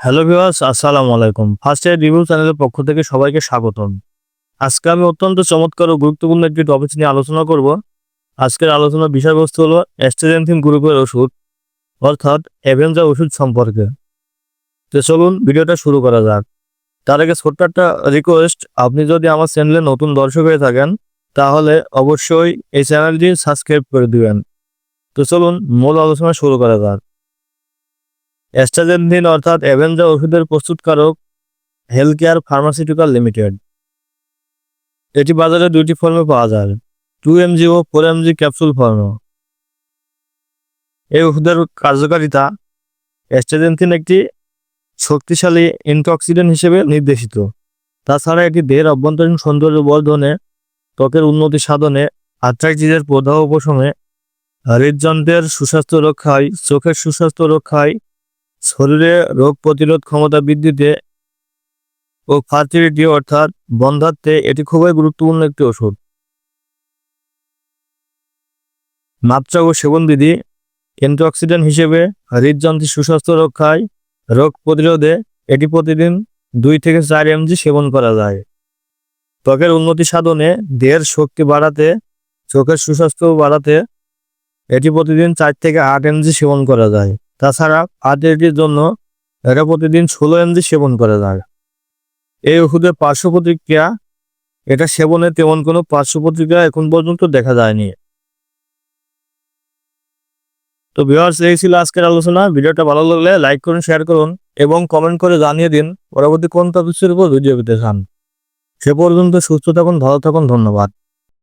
Hello viewers আসসালামু আলাইকুম। First aid review চ্যানেলের পক্ষ থেকে সবাইকে স্বাগতম। আজকে আমি অত্যন্ত চমৎকার ও গুরুত্বপূর্ণ একটি টপিক নিয়ে আলোচনা করব। আজকের আলোচনার বিষয়বস্তু হলো অ্যাস্ট্রেজেন্থিন গ্রুপের ওষুধ, অর্থাৎ অ্যাভেঞ্জার ওষুধ সম্পর্কে। তো চলুন ভিডিওটা শুরু করা যাক। তার আগে ছোট্ট একটা রিকোয়েস্ট আপনি যদি আমার চ্যানেলে নতুন দর্শক হয়ে থাকেন, তাহলে অবশ্যই এই চ্যানেলটি সাবস্ক্রাইব করে দিবেন। তো চলুন মূল আলোচনা শুরু করা যাক। অ্যাস্ট্রাজেনথিন অর্থাৎ অ্যাভেঞ্জার ওষুধের প্রস্তুতকারক হেলথ কেয়ার ফার্মাসিউটিক্যাল লিমিটেড এটি বাজারে দুইটি ফর্মে পাওয়া যায়। টু এমজি ও ফোর এমজি ক্যাপসুল ফর্ম। এই ওষুধের কার্যকারিতা অ্যাস্ট্রাজেনথিন একটি শক্তিশালী ইনটক্সিডেন্ট হিসেবে নির্দেশিত। তাছাড়া এটি দেহের অভ্যন্তরীণ সৌন্দর্য বর্ধনে, ত্বকের উন্নতি সাধনে আর্থ্রাইটিসের প্রদাহ উপশমে, হৃদযন্ত্রের সুস্বাস্থ্য রক্ষায়, চোখের সুস্বাস্থ্য রক্ষায় শরীরে রোগ প্রতিরোধ ক্ষমতা বৃদ্ধিতে ও ফার্টিলিটি অর্থাৎ বন্ধাত্বে এটি খুবই গুরুত্বপূর্ণ একটি ওষুধ। মাত্রা ও সেবন সেবনবিধি অ্যান্টিঅক্সিডেন্ট হিসেবে হৃদযন্ত্রের সুস্বাস্থ্য রক্ষায় রোগ প্রতিরোধে এটি প্রতিদিন দুই থেকে চার এমজি সেবন করা যায়। ত্বকের উন্নতি সাধনে দেহের শক্তি বাড়াতে, চোখের সুস্বাস্থ্য বাড়াতে এটি প্রতিদিন চার থেকে আট এমজি সেবন করা যায়। তাছাড়া আর্থ্রাইটিসের জন্য এটা প্রতিদিন ষোলো এমজি সেবন করা যায় এই ওষুধের পার্শ্ব প্রতিক্রিয়া এটা সেবনে তেমন কোনো পার্শ্ব প্রতিক্রিয়া এখন পর্যন্ত দেখা যায়নি। তো ভিউয়ার্স এই ছিল আজকের আলোচনা। ভিডিওটা ভালো লাগলে লাইক করুন শেয়ার করুন এবং কমেন্ট করে জানিয়ে দিন পরবর্তী কোন টপিক্সের উপর ভিডিও পেতে চান। সে পর্যন্ত সুস্থ থাকুন, ভালো থাকুন, ধন্যবাদ।